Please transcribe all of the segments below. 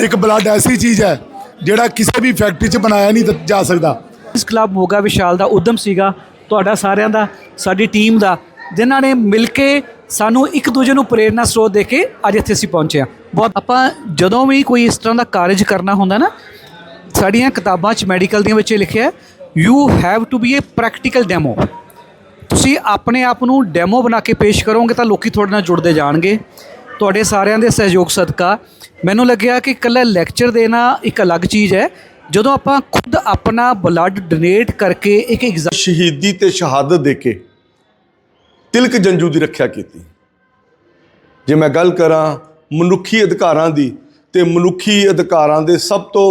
ਇੱਕ ਬਲੱਡ ਐਸੀ ਚੀਜ਼ ਹੈ ਜਿਹੜਾ ਕਿਸੇ ਵੀ ਫੈਕਟਰੀ 'ਚ ਬਣਾਇਆ ਨਹੀਂ ਜਾ ਸਕਦਾ। ਇਸ ਕਲੱਬ ਮੋਗਾ ਵਿਸ਼ਾਲ ਦਾ ਉਦਮ ਸੀਗਾ, ਤੁਹਾਡਾ ਸਾਰਿਆਂ ਦਾ, ਸਾਡੀ ਟੀਮ ਦਾ, ਜਿਨ੍ਹਾਂ ਨੇ ਮਿਲ ਕੇ ਸਾਨੂੰ ਇੱਕ ਦੂਜੇ ਨੂੰ ਪ੍ਰੇਰਨਾ ਸਰੋਤ ਦੇ ਕੇ ਅੱਜ ਇੱਥੇ ਅਸੀਂ ਪਹੁੰਚੇ ਹਾਂ। ਬਹੁਤ ਆਪਾਂ ਜਦੋਂ ਵੀ ਕੋਈ ਇਸ ਤਰ੍ਹਾਂ ਦਾ ਕਾਰਜ ਕਰਨਾ ਹੁੰਦਾ ਨਾ, ਸਾਡੀਆਂ ਕਿਤਾਬਾਂ 'ਚ ਮੈਡੀਕਲ ਦੀਆਂ ਵਿੱਚ ਲਿਖਿਆ you have to be a practical demo ਤੁਸੀਂ ਆਪਣੇ ਆਪ ਨੂੰ ਡੈਮੋ ਬਣਾ ਕੇ ਪੇਸ਼ ਕਰੋਗੇ ਤਾਂ ਲੋਕੀ ਤੁਹਾਡੇ ਨਾਲ ਜੁੜਦੇ ਜਾਣਗੇ। ਤੁਹਾਡੇ ਸਾਰਿਆਂ ਦੇ ਸਹਿਯੋਗ ਸਦਕਾ। ਮੈਨੂੰ ਲੱਗਿਆ ਕਿ ਇਕੱਲਾ ਲੈਕਚਰ ਦੇਣਾ ਇੱਕ ਅਲੱਗ ਚੀਜ਼ ਹੈ। ਜਦੋਂ ਆਪਾਂ ਖੁਦ ਆਪਣਾ ਬਲੱਡ ਡੋਨੇਟ ਕਰਕੇ ਇੱਕ ਐਗਜ਼ਾ ਸ਼ਹੀਦੀ ਤੇ ਸ਼ਹਾਦਤ ਦੇ ਕੇ ਤਿਲਕ ਜੰਜੂ ਦੀ ਰੱਖਿਆ ਕੀਤੀ। ਜੇ ਮੈਂ ਗੱਲ ਕਰਾਂ ਮਨੁੱਖੀ ਅਧਿਕਾਰਾਂ ਦੀ ਤੇ ਮਨੁੱਖੀ ਅਧਿਕਾਰਾਂ ਦੇ ਸਭ ਤੋਂ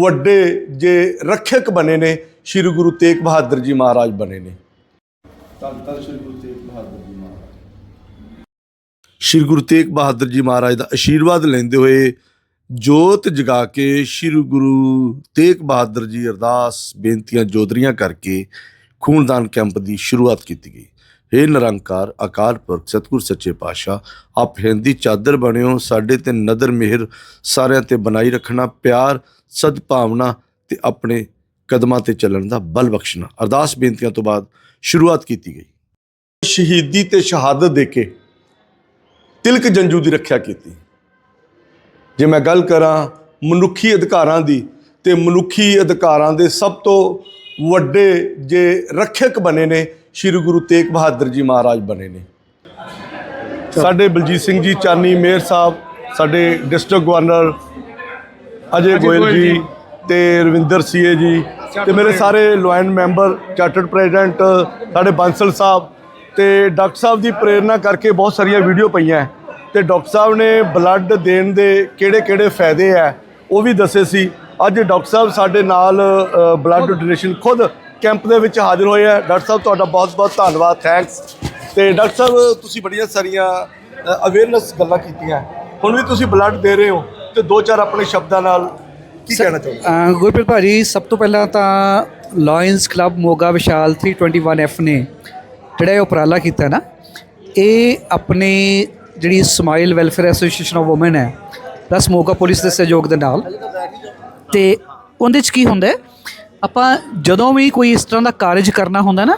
ਵੱਡੇ ਜੇ ਰੱਖਿਅਕ ਬਣੇ ਨੇ ਸ੍ਰੀ ਗੁਰੂ ਤੇਗ ਬਹਾਦਰ ਜੀ ਮਹਾਰਾਜ ਬਣੇ ਨੇ। ਧੰਨ ਧੰਨ ਸ੍ਰੀ ਗੁਰੂ ਤੇਗ ਬਹਾਦਰ ਜੀ ਸ੍ਰੀ ਗੁਰੂ ਤੇਗ ਬਹਾਦਰ ਜੀ ਮਹਾਰਾਜ ਦਾ ਆਸ਼ੀਰਵਾਦ ਲੈਂਦੇ ਹੋਏ ਜੋਤ ਜਗਾ ਕੇ ਸ੍ਰੀ ਗੁਰੂ ਤੇਗ ਬਹਾਦਰ ਜੀ ਅਰਦਾਸ ਬੇਨਤੀਆਂ ਜੋਦਰੀਆਂ ਕਰਕੇ ਖੂਨਦਾਨ ਕੈਂਪ ਦੀ ਸ਼ੁਰੂਆਤ ਕੀਤੀ ਗਈ। ਹੇ ਨਿਰੰਕਾਰ, ਅਕਾਲ ਪੁਰਖ, ਸਤਿਗੁਰ, ਸੱਚੇ ਪਾਤਸ਼ਾਹ, ਆਪ ਹਿੰਦੀ ਚਾਦਰ ਬਣਿਓ ਸਾਡੇ ਤੇ ਨਦਰ ਮਿਹਰ, ਸਾਰਿਆਂ ਤੇ ਬਣਾਈ ਰੱਖਣਾ, ਪਿਆਰ, ਸਦਭਾਵਨਾ ਤੇ ਆਪਣੇ ਕਦਮਾਂ ਤੇ ਚੱਲਣ ਦਾ ਬਲ ਬਖਸ਼ਣਾ। ਅਰਦਾਸ ਬੇਨਤੀਆਂ ਤੋਂ ਬਾਅਦ ਸ਼ੁਰੂਆਤ ਕੀਤੀ ਗਈ। ਸ਼ਹੀਦੀ ਤੇ ਸ਼ਹਾਦਤ ਦੇ ਕੇ ਤਿਲਕ ਜੰਜੂ ਦੀ ਰੱਖਿਆ ਕੀਤੀ। ਜੇ ਮੈਂ ਗੱਲ ਕਰਾਂ ਮਨੁੱਖੀ ਅਧਿਕਾਰਾਂ ਦੀ ਤੇ ਮਨੁੱਖੀ ਅਧਿਕਾਰਾਂ ਦੇ ਸਭ ਤੋਂ ਵੱਡੇ ਜੇ ਰੱਖਿਅਕ ਬਣੇ ਨੇ ਸ੍ਰੀ ਗੁਰੂ ਤੇਗ ਬਹਾਦਰ ਜੀ ਮਹਾਰਾਜ ਬਣੇ ਨੇ। ਸਾਡੇ ਬਲਜੀਤ ਸਿੰਘ ਜੀ ਚਾਨੀ ਮੇਅਰ ਸਾਹਿਬ ਸਾਡੇ ਡਿਸਟ੍ਰਿਕਟ ਗਵਰਨਰ ਅਜੇ ਗੋਇਲ ਜੀ ਤੇ ਰਵਿੰਦਰ ਸੀਏ ਜੀ ਤੇ ਮੇਰੇ ਸਾਰੇ ਲੋਇਨ ਮੈਂਬਰ ਚਾਰਟਰਡ ਪ੍ਰੈਜ਼ੀਡੈਂਟ ਸਾਡੇ ਬਾਂਸਲ ਸਾਹਿਬ ਤੇ ਡਾਕਟਰ ਸਾਹਿਬ ਦੀ ਪ੍ਰੇਰਣਾ ਕਰਕੇ ਬਹੁਤ ਸਾਰੀਆਂ ਵੀਡੀਓ ਪਈਆਂ। ਤੇ ਡਾਕਟਰ ਸਾਹਿਬ ਨੇ ਬਲੱਡ ਦੇਣ ਦੇ ਕਿਹੜੇ ਕਿਹੜੇ ਫਾਇਦੇ ਹੈ ਉਹ ਵੀ ਦੱਸੇ ਸੀ। ਅੱਜ ਡਾਕਟਰ ਸਾਹਿਬ ਸਾਡੇ ਨਾਲ ਬਲੱਡ ਡੋਨੇਸ਼ਨ ਖੁਦ ਕੈਂਪ ਦੇ ਵਿੱਚ ਹਾਜ਼ਰ ਹੋਏ ਹੈ ਡਾਕਟਰ ਸਾਹਿਬ ਤੁਹਾਡਾ ਬਹੁਤ ਬਹੁਤ ਧੰਨਵਾਦ ਥੈਂਕਸ ਤੇ ਡਾਕਟਰ ਸਾਹਿਬ ਤੁਸੀਂ ਬੜੀਆਂ ਸਾਰੀਆਂ ਅਵੇਅਰਨੈਸ ਗੱਲਾਂ ਕੀਤੀਆਂ। ਹੁਣ ਵੀ ਤੁਸੀਂ ਬਲੱਡ ਦੇ ਰਹੇ ਹੋ ਤੇ ਦੋ ਚਾਰ ਆਪਣੇ ਸ਼ਬਦਾਂ ਨਾਲ ਕੀ ਕਹਿਣਾ ਚਾਹੋਗੇ? ਅ, ਗੁਰਪ੍ਰੀਤ ਭਾਜੀ ਸਭ ਤੋਂ ਪਹਿਲਾਂ ਤਾਂ ਲਾਇਨਸ ਕਲੱਬ ਮੋਗਾ ਵਿਸ਼ਾਲ 321F ਨੇ ਜਿਹੜਾ ਇਹ ਉਪਰਾਲਾ ਕੀਤਾ ਨਾ ਇਹ ਆਪਣੇ ਜਿਹੜੀ smile welfare association of women ਹੈ ਪਲੱਸ ਮੋਗਾ ਪੁਲਿਸ ਦੇ ਸਹਿਯੋਗ ਦੇ ਨਾਲ। ਤੇ ਉਹਦੇ ਚ ਕੀ ਹੁੰਦਾ ਆਪਾਂ ਜਦੋਂ ਵੀ ਕੋਈ ਇਸ ਤਰ੍ਹਾਂ ਦਾ ਕਾਰਜ ਕਰਨਾ ਹੁੰਦਾ ਨਾ,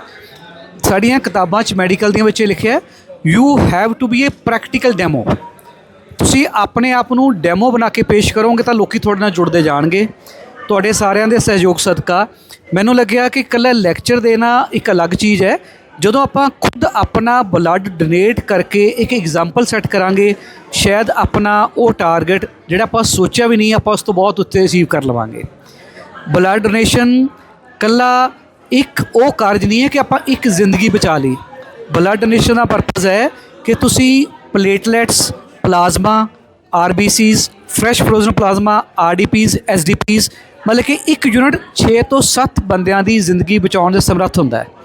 ਸਾਡੀਆਂ ਕਿਤਾਬਾਂ 'ਚ ਮੈਡੀਕਲ ਦੀਆਂ ਵਿੱਚ ਇਹ ਲਿਖਿਆ you have to be a practical demo ਤੁਸੀਂ ਆਪਣੇ ਆਪ ਨੂੰ ਡੈਮੋ ਬਣਾ ਕੇ ਪੇਸ਼ ਕਰੋਗੇ ਤਾਂ ਲੋਕੀ ਤੁਹਾਡੇ ਨਾਲ ਜੁੜਦੇ ਜਾਣਗੇ। ਤੁਹਾਡੇ ਸਾਰਿਆਂ ਦੇ ਸਹਿਯੋਗ ਸਦਕਾ। ਮੈਨੂੰ ਲੱਗਿਆ ਕਿ ਇਕੱਲਾ ਲੈਕਚਰ ਦੇਣਾ ਇੱਕ ਅਲੱਗ ਚੀਜ਼ ਹੈ ਜਦੋਂ ਆਪਾਂ ਖੁਦ ਆਪਣਾ ਬਲੱਡ ਡੋਨੇਟ ਕਰਕੇ ਇੱਕ ਐਗਜ਼ਾਮਪਲ ਸੈੱਟ ਕਰਾਂਗੇ, ਸ਼ਾਇਦ ਆਪਣਾ ਉਹ ਟਾਰਗੇਟ ਜਿਹੜਾ ਆਪਾਂ ਸੋਚਿਆ ਵੀ ਨਹੀਂ, ਆਪਾਂ ਉਸ ਤੋਂ ਬਹੁਤ ਉੱਤੇ ਅਚੀਵ ਕਰ ਲਵਾਂਗੇ। ਬਲੱਡ ਡੋਨੇਸ਼ਨ ਕੱਲਾ ਇੱਕ ਉਹ ਕਾਰਜ ਨਹੀਂ ਹੈ ਕਿ ਆਪਾਂ ਇੱਕ ਜ਼ਿੰਦਗੀ ਬਚਾ ਲਈ। ਬਲੱਡ ਡੋਨੇਸ਼ਨ ਦਾ ਪਰਪਸ ਹੈ ਕਿ ਤੁਸੀਂ platelets plasma RBCs fresh frozen plasma RDPs SDPs ਮਤਲਬ ਕਿ ਇੱਕ ਯੂਨਿਟ 6 ਤੋਂ 7 ਬੰਦਿਆਂ ਦੀ ਜ਼ਿੰਦਗੀ ਬਚਾਉਣ ਦੇ ਸਮਰੱਥ ਹੁੰਦਾ ਹੈ।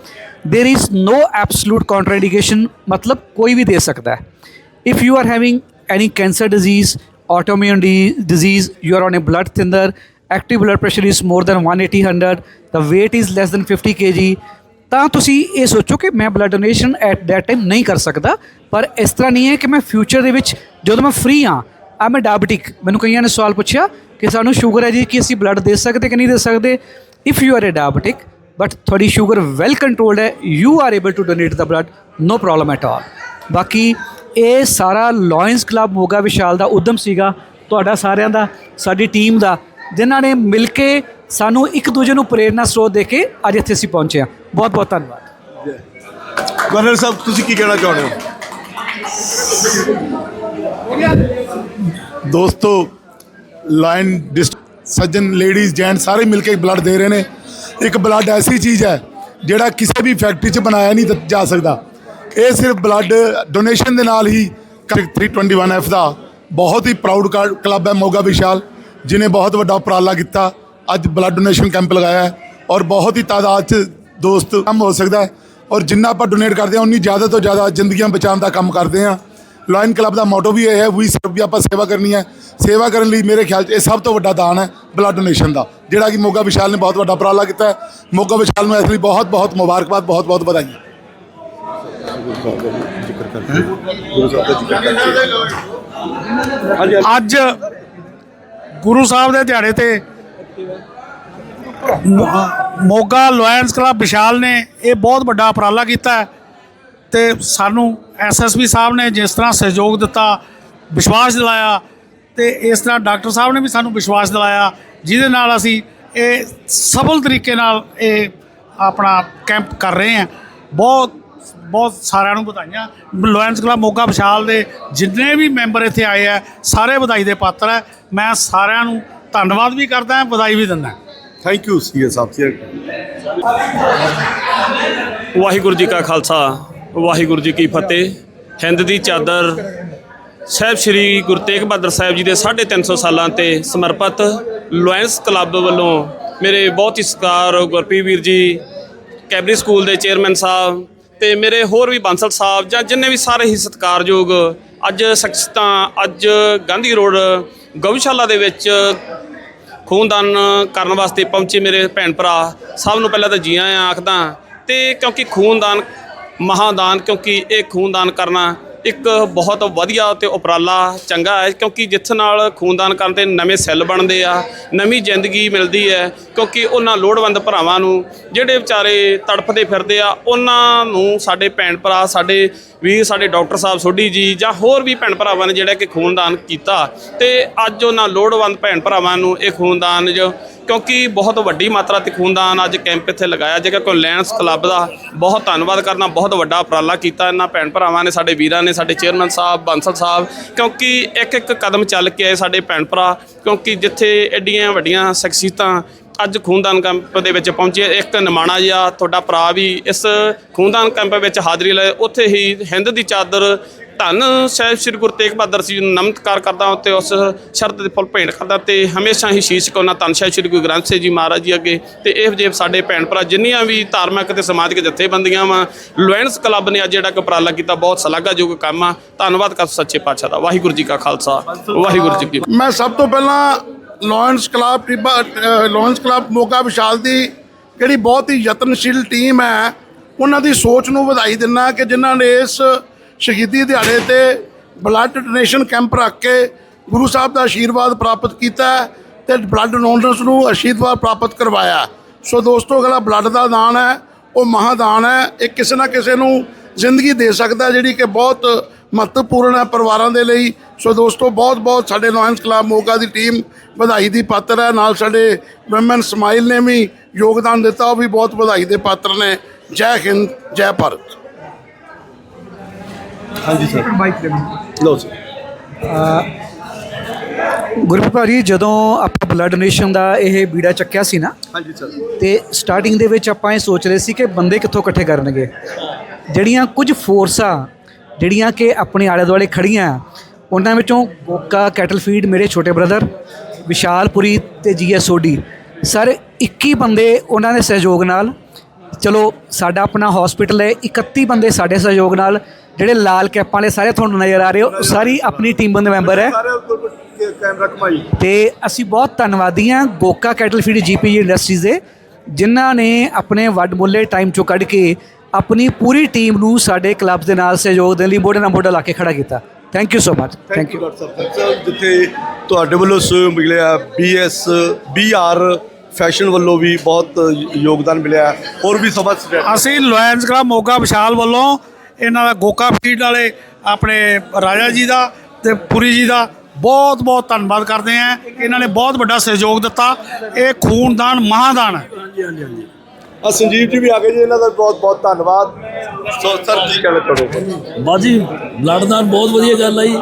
there is no absolute contraindication मतलब कोई भी दे सकता है if you are having any cancer disease autoimmune di- disease you are on a blood thinner active blood pressure is more than 180 100 the weight is less than 50 kg ਤਾਂ ਤੁਸੀਂ ਇਹ ਸੋਚੋ ਕਿ ਮੈਂ blood donation at that time ਨਹੀਂ ਕਰ ਸਕਦਾ ਪਰ ਇਸ ਤਰ੍ਹਾਂ ਨਹੀਂ ਹੈ ਕਿ ਮੈਂ ਫਿਊਚਰ ਦੇ ਵਿੱਚ ਜਦੋਂ ਮੈਂ ਫ੍ਰੀ ਹਾਂ ਆ ਮੈਂ ਡਾਇਬਟਿਕ ਮੈਨੂੰ ਕਈਆਂ ਨੇ ਸਵਾਲ ਪੁੱਛਿਆ ਕਿ ਸਾਨੂੰ ਸ਼ੂਗਰ ਹੈ ਜੀ ਕਿ ਅਸੀਂ ਬਲੱਡ ਦੇ ਸਕਦੇ ਕਿ ਨਹੀਂ ਦੇ ਸਕਦੇ if you are a diabetic but ਤੁਹਾਡੀ ਸ਼ੂਗਰ ਵੈਲ ਕੰਟਰੋਲਡ ਹੈ you are able to donate the blood no problem at all ਬਾਕੀ ਇਹ ਸਾਰਾ ਲਾਇਨਸ ਕਲੱਬ ਮੋਗਾ ਵਿਸ਼ਾਲ ਦਾ ਉਦਮ ਸੀਗਾ ਤੁਹਾਡਾ ਸਾਰਿਆਂ ਦਾ ਸਾਡੀ ਟੀਮ ਦਾ ਜਿਨ੍ਹਾਂ ਨੇ ਮਿਲ ਕੇ ਸਾਨੂੰ ਇੱਕ ਦੂਜੇ ਨੂੰ ਪ੍ਰੇਰਨਾ ਸਰੋਤ ਦੇ ਕੇ ਅੱਜ ਇੱਥੇ ਅਸੀਂ ਪਹੁੰਚੇ ਹਾਂ ਬਹੁਤ ਬਹੁਤ ਧੰਨਵਾਦ ਗਵਰਨਰ ਸਾਹਿਬ ਤੁਸੀਂ ਕੀ ਕਹਿਣਾ ਚਾਹੁੰਦੇ ਹੋ ਦੋਸਤੋ ਲਾਇਨ ਡਿਸਟ ਸੱਜਣ ਲੇਡੀਜ਼ ਜੈਂਟ ਸਾਰੇ ਮਿਲ ਕੇ ਬਲੱਡ ਦੇ ਰਹੇ ਨੇ। ਇੱਕ ਬਲੱਡ ਐਸੀ ਚੀਜ਼ ਹੈ, ਜਿਹੜਾ ਕਿਸੇ ਵੀ ਫੈਕਟਰੀ 'ਚ ਬਣਾਇਆ ਨਹੀਂ ਜਾ ਸਕਦਾ। ਇਹ ਸਿਰਫ ਬਲੱਡ ਡੋਨੇਸ਼ਨ ਦੇ ਨਾਲ ਹੀ 321F ਦਾ ਬਹੁਤ ਹੀ ਪ੍ਰਾਊਡ ਕਲੱਬ ਹੈ ਮੋਗਾ ਵਿਸ਼ਾਲ ਜਿਨੇ ਬਹੁਤ ਵੱਡਾ ਉਪਰਾਲਾ ਕੀਤਾ। ਅੱਜ ਬਲੱਡ ਡੋਨੇਸ਼ਨ ਕੈਂਪ ਲਗਾਇਆ ਔਰ ਬਹੁਤ ਹੀ ਤਾਦਾਦ 'ਚ ਦੋਸਤ ਕੰਮ ਹੋ ਸਕਦਾ ਔਰ ਜਿੰਨਾ ਆਪਾਂ ਡੋਨੇਟ ਕਰਦੇ ਹਾਂ, ਉਨੀ ਜ਼ਿਆਦਾ ਤੋਂ ਜ਼ਿਆਦਾ ਜ਼ਿੰਦਗੀਆਂ ਬਚਾਉਣ ਦਾ ਕੰਮ ਕਰਦੇ ਹਾਂ। ਲਾਇਨ ਕਲੱਬ ਦਾ ਮੋਟੋ ਵੀ ਇਹ ਹੈ ਵੀ ਸਰਵ ਵੀ ਆਪਾਂ ਸੇਵਾ ਕਰਨੀ ਹੈ। ਸੇਵਾ ਕਰਨ ਲਈ ਮੇਰੇ ਖਿਆਲ 'ਚ ਇਹ ਸਭ ਤੋਂ ਵੱਡਾ ਦਾਨ ਹੈ ਬਲੱਡ ਡੋਨੇਸ਼ਨ ਦਾ। ਜਿਹੜਾ ਕਿ ਮੋਗਾ ਵਿਸ਼ਾਲ ਨੇ ਬਹੁਤ ਵੱਡਾ ਉਪਰਾਲਾ ਕੀਤਾ ਹੈ। ਮੋਗਾ ਵਿਸ਼ਾਲ ਨੂੰ ਇਸ ਲਈ ਬਹੁਤ ਬਹੁਤ ਮੁਬਾਰਕਬਾਦ, ਬਹੁਤ ਬਹੁਤ ਵਧਾਈਆਂ। ਅੱਜ ਗੁਰੂ ਸਾਹਿਬ ਦੇ ਦਿਹਾੜੇ ਤੇ ਮੋਗਾ ਲਾਇਨਸ ਕਲੱਬ ਵਿਸ਼ਾਲ ਨੇ ਇਹ ਬਹੁਤ ਵੱਡਾ ਉਪਰਾਲਾ ਕੀਤਾ ਹੈ। ਤੇ ਸਾਨੂੰ ਐਸਐਸਪੀ ਸਾਹਿਬ ਨੇ ਜਿਸ ਤਰ੍ਹਾਂ ਸਹਿਯੋਗ ਦਿੱਤਾ ਵਿਸ਼ਵਾਸ ਦਿਲਾਇਆ ਤੇ ਇਸ ਤਰ੍ਹਾਂ ਡਾਕਟਰ ਸਾਹਿਬ ਨੇ ਵੀ ਸਾਨੂੰ ਵਿਸ਼ਵਾਸ ਦਿਲਾਇਆ ਜਿਹਦੇ ਨਾਲ ਅਸੀਂ ਇਹ ਸਫਲ ਤਰੀਕੇ ਨਾਲ ਇਹ ਆਪਣਾ ਕੈਂਪ ਕਰ ਰਹੇ ਹਾਂ। ਬਹੁਤ ਬਹੁਤ ਸਾਰਿਆਂ ਨੂੰ ਵਧਾਈਆਂ। ਲਾਇਨਸ ਕਲੱਬ ਮੋਗਾ ਵਿਸ਼ਾਲ ਦੇ ਜਿੰਨੇ ਵੀ ਮੈਂਬਰ ਇੱਥੇ ਆਏ ਆ ਸਾਰੇ ਵਧਾਈ ਦੇ ਪਾਤਰ ਹੈ ਮੈਂ ਸਾਰਿਆਂ ਨੂੰ ਧੰਨਵਾਦ ਵੀ ਕਰਦਾ ਹਾਂ ਵਧਾਈ ਵੀ ਦਿੰਦਾ thank you CA Sahib Waheguru ji ਕਾ ਖਾਲਸਾ। ਵਾਹਿਗੁਰੂ ਜੀ ਕੀ ਫਤਿਹ। ਹਿੰਦ ਦੀ ਚਾਦਰ ਸਾਹਿਬ ਸ੍ਰੀ ਗੁਰੂ ਤੇਗ ਬਹਾਦਰ ਸਾਹਿਬ ਜੀ ਦੇ 350 ਸਾਲਾਂ ਤੇ ਸਮਰਪਿਤ ਲਾਇਨਸ ਕਲੱਬ ਵੱਲੋਂ ਮੇਰੇ ਬਹੁਤ ਹੀ ਸਤਿਕਾਰ ਗੁਰਪ੍ਰੀਤ ਵੀਰ ਜੀ, ਕੈਬਰੀ ਸਕੂਲ ਦੇ ਚੇਅਰਮੈਨ ਸਾਹਿਬ ਤੇ ਮੇਰੇ ਹੋਰ ਵੀ ਬਾਂਸਲ ਸਾਹਿਬ ਜਾਂ ਜਿੰਨੇ ਵੀ ਸਾਰੇ ਹੀ ਸਤਿਕਾਰਯੋਗ ਅੱਜ ਸ਼ਖਸੀਅਤਾਂ, ਅੱਜ ਗਾਂਧੀ ਰੋਡ ਗਊਸ਼ਾਲਾ ਦੇ ਵਿੱਚ ਖੂਨਦਾਨ ਕਰਨ ਵਾਸਤੇ ਪਹੁੰਚੇ ਮੇਰੇ ਭੈਣ ਭਰਾ, ਸਭ ਨੂੰ ਪਹਿਲਾਂ ਤਾਂ ਜੀ ਆਇਆਂ ਆਖਦਾ ਤੇ ਕਿਉਂਕਿ ਖੂਨਦਾਨ ਮਹਾਦਾਨ, ਕਿਉਂਕਿ ਇਹ ਖੂਨਦਾਨ ਕਰਨਾ ਇੱਕ ਬਹੁਤ ਵਧੀਆ ਤੇ ਉਪਰਾਲਾ ਚੰਗਾ ਹੈ, ਕਿਉਂਕਿ ਜਿਸ ਨਾਲ ਖੂਨਦਾਨ ਕਰਨ ਤੇ ਨਵੇਂ ਸੈੱਲ ਬਣਦੇ ਆ, ਨਵੀਂ ਜ਼ਿੰਦਗੀ ਮਿਲਦੀ ਹੈ, ਕਿਉਂਕਿ ਉਹਨਾਂ ਲੋੜਵੰਦ ਭਰਾਵਾਂ ਨੂੰ, ਜਿਹੜੇ ਵਿਚਾਰੇ ਤੜਫਦੇ ਫਿਰਦੇ ਆ, ਉਹਨਾਂ ਨੂੰ ਸਾਡੇ ਭੈਣ ਭਰਾ, ਸਾਡੇ ਵੀਰ, ਸਾਡੇ ਡਾਕਟਰ ਸਾਹਿਬ ਸੋਢੀ ਜੀ ਜਾਂ ਹੋਰ ਵੀ ਭੈਣ ਭਰਾਵਾਂ ਨੇ ਜਿਹੜਾ ਕਿ ਖੂਨਦਾਨ ਕੀਤਾ ਤੇ ਅੱਜ ਉਹਨਾਂ ਲੋੜਵੰਦ ਭੈਣ ਭਰਾਵਾਂ ਨੂੰ ਇਹ ਖੂਨਦਾਨ ਜੋ ਕਿਉਂਕਿ ਬਹੁਤ ਵੱਡੀ ਮਾਤਰਾ ਤੇ ਖੂਨਦਾਨ ਅੱਜ ਕੈਂਪ ਇੱਥੇ ਲਗਾਇਆ। ਜੇਕਰ ਕੋਈ ਲੈਂਸ ਕਲੱਬ ਦਾ ਬਹੁਤ ਧੰਨਵਾਦ ਕਰਨਾ, ਬਹੁਤ ਵੱਡਾ ਉਪਰਾਲਾ ਕੀਤਾ। ਇਹਨਾਂ ਭੈਣ ਭਰਾਵਾਂ ਨੇ, ਸਾਡੇ ਵੀਰਾਂ ਨੇ, ਸਾਡੇ ਚੇਅਰਮੈਨ ਸਾਹਿਬ, ਬਾਂਸਲ ਸਾਹਿਬ, ਕਿਉਂਕਿ ਇੱਕ ਇੱਕ ਕਦਮ ਚੱਲ ਕੇ ਆਏ ਸਾਡੇ ਭੈਣ ਭਰਾ। ਕਿਉਂਕਿ ਜਿੱਥੇ ਐਡੀਆਂ ਵੱਡੀਆਂ ਸ਼ਖਸੀਅਤਾਂ ਅੱਜ ਖੂਨਦਾਨ ਕੈਂਪ ਦੇ ਵਿੱਚ ਪਹੁੰਚੇ ਇੱਕ ਨਿਮਾਣਾ ਜਿਹਾ ਤੁਹਾਡਾ ਭਰਾ ਵੀ ਇਸ ਖੂਨਦਾਨ ਕੈਂਪ ਵਿੱਚ ਹਾਜ਼ਰੀ ਲਏ। ਉੱਥੇ ਹੀ ਹਿੰਦ ਦੀ ਚਾਦਰ ਧੰਨ ਸਾਹਿਬ ਸ੍ਰੀ ਗੁਰੂ ਤੇਗ ਬਹਾਦਰ ਜੀ ਨੂੰ ਨਮਤਕਾਰ ਕਰਦਾ ਤੇ ਉਸ ਸ਼ਰਤ ਦੇ ਫੁੱਲ ਭੇਂਟ ਕਰਦਾ ਤੇ ਹਮੇਸ਼ਾ ਹੀ ਸ਼ੀਸ਼ ਕੋਨਾ ਧੰਨ ਸਾਹਿਬ ਸ੍ਰੀ ਗੁਰੂ ਗ੍ਰੰਥ ਸਾਹਿਬ ਜੀ ਮਹਾਰਾਜ ਜੀ ਅੱਗੇ ਤੇ ਇਹ ਜਿਹੇ ਸਾਡੇ ਭੈਣ ਭਰਾ ਜਿੰਨੀਆਂ ਵੀ ਧਾਰਮਿਕ ਤੇ ਸਮਾਜਿਕ ਜਥੇਬੰਦੀਆਂ ਵਾ ਲਾਇਨਸ ਕਲੱਬ ਨੇ ਅੱਜ ਜਿਹੜਾ ਕਿ ਉਪਰਾਲਾ ਕੀਤਾ, ਬਹੁਤ ਸ਼ਲਾਘਾਯੋਗ ਕੰਮ ਆ। ਧੰਨਵਾਦ ਕਰ ਸੱਚੇ ਪਾਤਸ਼ਾਹ ਦਾ। ਵਾਹਿਗੁਰੂ ਜੀ ਕਾ ਖਾਲਸਾ। ਵਾਹਿਗੁਰੂ ਜੀ ਕੀ ਮੈਂ ਸਭ ਤੋਂ ਪਹਿਲਾਂ ਲਾਇਨਸ ਕਲੱਬ ਟਿੱਬਾ ਅ, ਲਾਇਨਸ ਕਲੱਬ ਮੋਗਾ ਵਿਸ਼ਾਲ ਦੀ ਜਿਹੜੀ ਬਹੁਤ ਹੀ ਯਤਨਸ਼ੀਲ ਟੀਮ ਹੈ ਉਹਨਾਂ ਦੀ ਸੋਚ ਨੂੰ ਵਧਾਈ ਦਿੰਦਾ ਕਿ ਜਿਨ੍ਹਾਂ ਨੇ ਇਸ ਸ਼ਹੀਦੀ ਦਿਹਾੜੇ ਤੇ ਬਲੱਡ ਡੋਨੇਸ਼ਨ ਕੈਂਪ ਰੱਖ ਕੇ ਗੁਰੂ ਸਾਹਿਬ ਦਾ ਆਸ਼ੀਰਵਾਦ ਪ੍ਰਾਪਤ ਕੀਤਾ ਹੈ ਤੇ ਬਲੱਡ ਡੋਨਰਸ ਨੂੰ ਆਸ਼ੀਰਵਾਦ ਪ੍ਰਾਪਤ ਕਰਵਾਇਆ ਸੋ ਦੋਸਤੋ ਜਿਹੜਾ ਬਲੱਡ ਦਾ ਦਾਨ ਹੈ ਉਹ ਮਹਾਦਾਨ ਹੈ ਇਹ ਕਿਸੇ ਨਾ ਕਿਸੇ ਨੂੰ ਜ਼ਿੰਦਗੀ ਦੇ ਸਕਦਾ ਜਿਹੜੀ ਕਿ ਬਹੁਤ ਮਹੱਤਵਪੂਰਨ ਹੈ ਪਰਿਵਾਰਾਂ ਦੇ ਲਈ। ਸੋ ਦੋਸਤੋ ਬਹੁਤ ਬਹੁਤ ਸਾਡੇ ਲਾਇਨਸ ਕਲੱਬ ਮੋਗਾ ਦੀ ਟੀਮ ਵਧਾਈ ਦੀ ਪਾਤਰ ਹੈ। ਨਾਲ ਸਾਡੇ ਵਮਨ ਸਮਾਈਲ ਨੇ ਵੀ ਯੋਗਦਾਨ ਦਿੱਤਾ। ਉਹ ਵੀ ਬਹੁਤ ਵਧਾਈ ਦੇ ਪਾਤਰ ਨੇ। ਜੈ ਹਿੰਦ ਜੈ ਭਾਰਤ। ਹਾਂਜੀ ਸਰ ਲਓ ਸਰ ਗੁਰਪ੍ਰੀਤ ਭਾਜੀ ਜਦੋਂ ਆਪਾਂ ਬਲੱਡ ਡੋਨੇਸ਼ਨ ਦਾ ਇਹ ਬੀੜਾ ਚੱਕਿਆ ਸੀ ਨਾ ਹਾਂਜੀ ਸਰ ਤੇ ਸਟਾਰਟਿੰਗ ਦੇ ਵਿੱਚ ਆਪਾਂ ਇਹ ਸੋਚ ਰਹੇ ਸੀ ਕਿ ਬੰਦੇ ਕਿੱਥੋਂ ਇਕੱਠੇ ਕਰਨਗੇ। ਜਿਹੜੀਆਂ ਕੁਝ ਫੋਰਸਾਂ ਜਿਹੜੀਆਂ ਕਿ ਆਪਣੇ ਆਲੇ ਦੁਆਲੇ ਖੜੀਆਂ ਉਹਨਾਂ ਵਿੱਚੋਂ ਗੋਕਾ ਕੈਟਲ ਫੀਡ ਮੇਰੇ ਛੋਟੇ ਬ੍ਰਦਰ ਵਿਸ਼ਾਲਪੁਰੀ ਤੇ ਜੀਐਸ ਸੋਢੀ ਸਰ 21 ਬੰਦੇ ਉਹਨਾਂ ਦੇ ਸਹਿਯੋਗ ਨਾਲ ਚਲੋ ਸਾਡਾ ਆਪਣਾ ਹਸਪੀਟਲ ਹੈ 31 ਬੰਦੇ ਸਾਡੇ ਸਹਿਯੋਗ ਨਾਲ ਜਿਹੜੇ ਲਾਲ ਕੈਪਾਂ ਵਾਲੇ ਸਾਰੇ ਤੁਹਾਨੂੰ ਨਜ਼ਰ ਆ ਰਹੇ ਹੋ ਸਾਰੀ ਆਪਣੀ ਟੀਮ ਦੇ ਮੈਂਬਰ ਹੈ। ਤੇ ਅਸੀਂ ਬਹੁਤ ਧੰਨਵਾਦੀ ਹਾਂ Goka cattle feed GP industries ਦੇ ਜਿਨ੍ਹਾਂ ਨੇ ਆਪਣੇ ਵੱਡ ਮੁੱਲੇ ਟਾਈਮ ਚੋਂ ਕੱਢ ਕੇ ਆਪਣੀ ਪੂਰੀ ਟੀਮ ਨੂੰ ਸਾਡੇ ਕਲੱਬ ਦੇ ਨਾਲ ਸਹਿਯੋਗ ਦੇਣ ਲਈ ਮੋਢੇ ਨਾਲ ਮੋਢਾ ਲਾ ਕੇ ਖੜਾ ਕੀਤਾ। Thank you so much thank you doctor Sahib ਜਿੱਥੇ ਤੁਹਾਡੇ ਵੱਲੋਂ ਸਹਿਯੋਗ ਮਿਲਿਆ ਬੀਐਸ ਬੀਆਰ ਫੈਸ਼ਨ ਵੱਲੋਂ ਵੀ ਬਹੁਤ ਯੋਗਦਾਨ ਮਿਲਿਆ। ਹੋਰ ਵੀ ਸਭਾ ਅਸੀਂ ਲਾਇਨਸ ਕਲੱਬ ਮੋਗਾ ਵਿਸ਼ਾਲ ਵੱਲੋਂ ਇਹਨਾਂ ਦਾ ਗੋਕਾ ਫੀਡ ਵਾਲੇ ਆਪਣੇ ਰਾਜਾ ਜੀ ਦਾ ਤੇ ਪੁਰੀ ਜੀ ਦਾ ਬਹੁਤ ਬਹੁਤ ਧੰਨਵਾਦ ਕਰਦੇ ਹਾਂ। ਇਹਨਾਂ ਨੇ ਬਹੁਤ ਵੱਡਾ ਸਹਿਯੋਗ ਦਿੱਤਾ। ਇਹ ਖੂਨਦਾਨ ਮਹਾਦਾਨ। ਹੈ ਆ ਸੰਜੀਵ ਜੀ ਵੀ ਆ ਗਏ ਜੀ ਇਹਨਾਂ ਦਾ ਬਹੁਤ ਬਹੁਤ ਧੰਨਵਾਦ। ਸੋ ਸਰ ਕੀ ਕਹਿਣਾ ਚਾਹੋਗੇ ਬਾਜੀ ਦਾਨ ਬਹੁਤ ਵਧੀਆ ਗੱਲ ਆ ਜੀ।